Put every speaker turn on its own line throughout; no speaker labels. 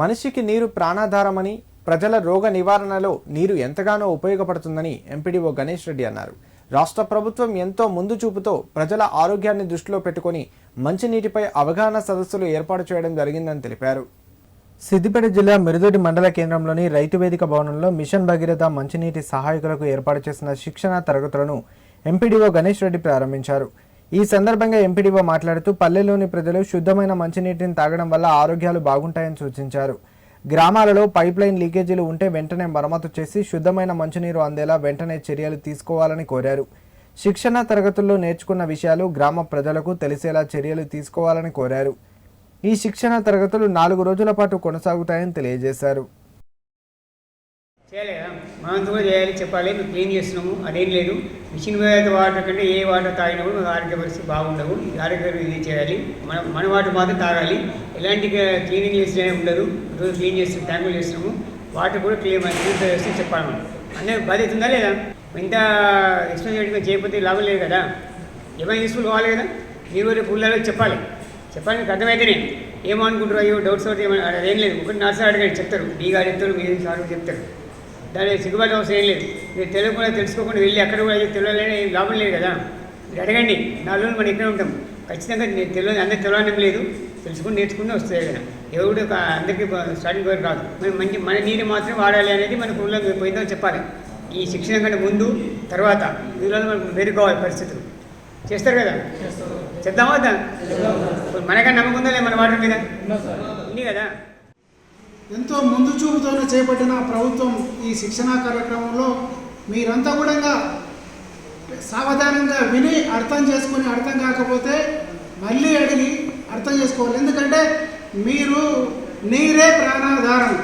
మనిషికి నీరు ప్రాణాధారమని ప్రజల రోగ నివారణలో నీరు ఎంతగానో ఉపయోగపడుతుందని ఎంపీడీఓ గణేష్ రెడ్డి అన్నారు. రాష్ట్ర ప్రభుత్వం ఎంతో ముందు చూపుతో ప్రజల ఆరోగ్యాన్ని దృష్టిలో పెట్టుకుని మంచినీటిపై అవగాహన సదస్సులు ఏర్పాటు చేయడం జరిగిందని తెలిపారు. సిద్దిపేట జిల్లా మిరుదొడి మండల కేంద్రంలోని రైతు వేదిక భవనంలో మిషన్ భగీరథ మంచినీటి సహాయకులకు ఏర్పాటు చేసిన శిక్షణ తరగతులను ఎంపీడీఓ గణేష్ రెడ్డి ప్రారంభించారు. ఈ సందర్భంగా ఎంపీడీఓ మాట్లాడుతూ పల్లెల్లోని ప్రజలు శుద్ధమైన మంచినీటిని తాగడం వల్ల ఆరోగ్యాలు బాగుంటాయని సూచించారు. గ్రామాలలో పైప్ లైన్ లీకేజీలు ఉంటే వెంటనే మరమ్మతు చేసి శుద్ధమైన మంచినీరు అందేలా వెంటనే చర్యలు తీసుకోవాలని కోరారు. శిక్షణ తరగతుల్లో నేర్చుకున్న విషయాలు గ్రామ ప్రజలకు తెలిసేలా చర్యలు తీసుకోవాలని కోరారు. ఈ శిక్షణ తరగతులు నాలుగు రోజుల పాటు కొనసాగుతాయని తెలియజేశారు.
చేయలేదా? కదా మనం కూడా చేయాలి చెప్పాలి మేము క్లీన్ చేస్తున్నాము అదేం లేదు. మిషన్ మీద వాటర్ కంటే ఏ వాటర్ తాగినా కూడా ఆరోగ్య పరిస్థితి బాగుండవు. ఈ ఆరోగ్యం ఇది చేయాలి. మన మన వాటర్ మాత్రం తాగాలి. ఎలాంటి క్లీనింగ్ చేసినా ఉండదు. రోజు క్లీన్ చేస్తున్నాం ట్యాంకులు చేస్తున్నాము వాటర్ కూడా క్లీన్ క్లీన్ చేస్తే చెప్పాలి మనం. అన్నీ బాధ్యత ఉందా లేదా? ఇంత ఎక్స్పెన్సివ్గా చేయకపోతే లాభం లేదు కదా? ఏమైనా యూస్ఫుల్ కావాలి కదా? మీరు కూడా పుల్లలో చెప్పాలి. చెప్పాలి అర్థమైతేనే. ఏమనుకుంటారు అయ్యో డౌట్స్ అవుతాయి ఏమైనా అదేం లేదు. ఒకటి నర్సు అడగండి చెప్తారు. మీ గారు చెప్తారు మీరు సార్ చెప్తారు. దాని సిగ్గుబాటు అవసరం ఏం లేదు. మీరు తెలియకుండా తెలుసుకోకుండా వెళ్ళి అక్కడ కూడా తెలియలేని లాభం లేదు కదా. మీరు అడగండి. నాలుగు మనం ఇక్కడ ఉంటాం. ఖచ్చితంగా నేను తెలియదు అందరికి తెలియడం లేదు. తెలుసుకుని నేర్చుకుని వస్తాయి కదా. ఎవడు ఒక అందరికీ స్టార్టింగ్ వరకు రాదు. మనం మంచి మన నీరు మాత్రం వాడాలి అనేది మనకు ఊళ్ళో పోయిందో చెప్పాలి. ఈ శిక్షణ కంటే ముందు తర్వాత వీళ్ళలో మనకు మెరుగోవాలి పరిస్థితులు. చేస్తారు కదా? చేద్దామా మనకన్నా నమ్మకం ఉందా లేదా మన వాటర్ మీద? ఉంది కదా.
ఎంతో ముందు చూపుతోనే చేపట్టిన ప్రభుత్వం ఈ శిక్షణా కార్యక్రమంలో మీరంతా కూడా సావధానంగా విని అర్థం చేసుకుని అర్థం కాకపోతే మళ్ళీ అడిగి అర్థం చేసుకోవాలి. ఎందుకంటే మీరు నీరే ప్రాణాధారం.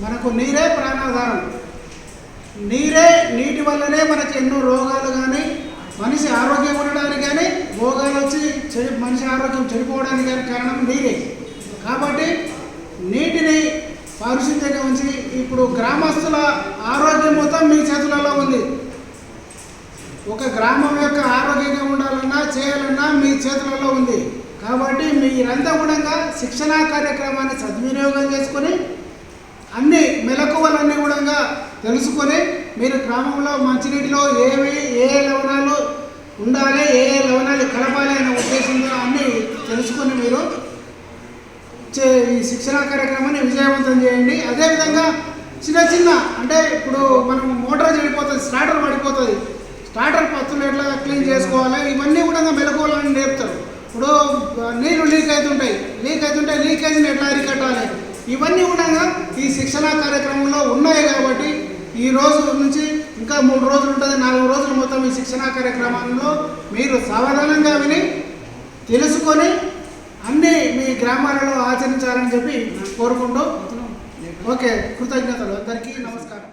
మనకు నీరే ప్రాణాధారం. నీరే నీటి వల్లనే మనకి ఎన్నో రోగాలు కానీ మనిషి ఆరోగ్యం ఉండడానికి కానీ రోగాలు వచ్చి చెడి మనిషి ఆరోగ్యం చెడిపోవడానికి కానీ కారణం నీరే. కాబట్టి పారిశుద్ధ్యంగా ఉంచి ఇప్పుడు గ్రామస్తుల ఆరోగ్యం మొత్తం మీ చేతులలో ఉంది. ఒక గ్రామం యొక్క ఆరోగ్యంగా ఉండాలన్నా చేయాలన్నా మీ చేతులలో ఉంది. కాబట్టి మీరంతా కూడా శిక్షణా కార్యక్రమాన్ని సద్వినియోగం చేసుకొని అన్ని మెలకువలన్నీ కూడా తెలుసుకొని మీరు గ్రామంలో మంచినీటిలో ఏవి ఏ ఏ లవణాలు ఉండాలి ఏ ఏ లవణాలు కలపాలి అనే ఉద్దేశంతో అన్నీ తెలుసుకొని మీరు చే ఈ శిక్షణా కార్యక్రమాన్ని విజయవంతం చేయండి. అదేవిధంగా చిన్న చిన్న అంటే ఇప్పుడు మనం మోటార్ చెడిపోతుంది స్టార్టర్ పడిపోతుంది. స్టార్టర్ పత్తులు ఎట్లా క్లీన్ చేసుకోవాలి? ఇవన్నీ కూడా మెలకువలని నేర్పుతారు. ఇప్పుడు నీళ్ళు లీక్ అవుతుంటాయి. లీక్ అవుతుంటే లీకేజ్ని ఎట్లా అరికట్టాలి? ఇవన్నీ కూడా ఈ శిక్షణా కార్యక్రమంలో ఉన్నాయి కాబట్టి ఈ రోజు నుంచి ఇంకా మూడు రోజులు ఉంటుంది నాలుగు రోజులు మొత్తం ఈ శిక్షణా కార్యక్రమంలో మీరు సావధానంగా విని తెలుసుకొని అన్నీ మీ గ్రామాలలో చేస్తారని చెప్పి కోరుకుంటూ ఓకే కృతజ్ఞతలు. అందరికీ నమస్కారం.